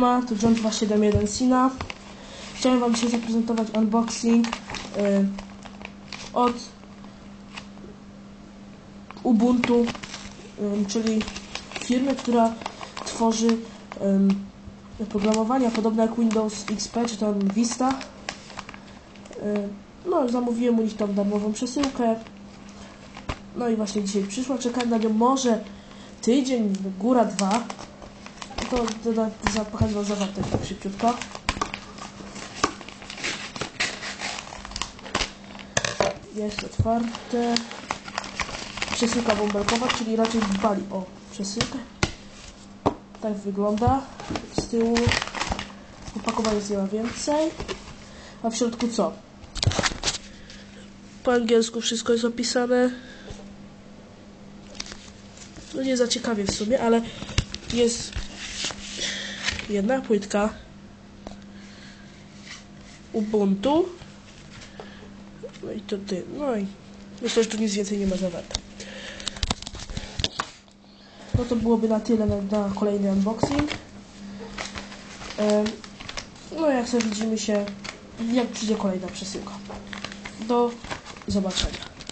Ma tu John 271 Sina. Chciałem Wam dzisiaj zaprezentować unboxing y, od Ubuntu, ym, czyli firmy, która tworzy ym, oprogramowania podobne jak Windows XP czy tam Vista. Y, no, zamówiłem u nich tam darmową przesyłkę. No i właśnie dzisiaj przyszła. Czekałem na nią może tydzień, góra dwa. To doda, za, pokażę Wam zawartość tak szybciutko. Jest otwarte. Przesyłka bąbelkowa, czyli raczej dbali o przesyłkę. Tak wygląda z tyłu. Opakowanie ma więcej. A w środku co? Po angielsku wszystko jest opisane. No nie za ciekawie w sumie, ale jest jedna płytka Ubuntu. No i to ty. No i myślę, że tu nic więcej nie ma zawarte. No to byłoby na tyle na, na kolejny unboxing. No jak sobie widzimy się, jak przyjdzie kolejna przesyłka. Do zobaczenia.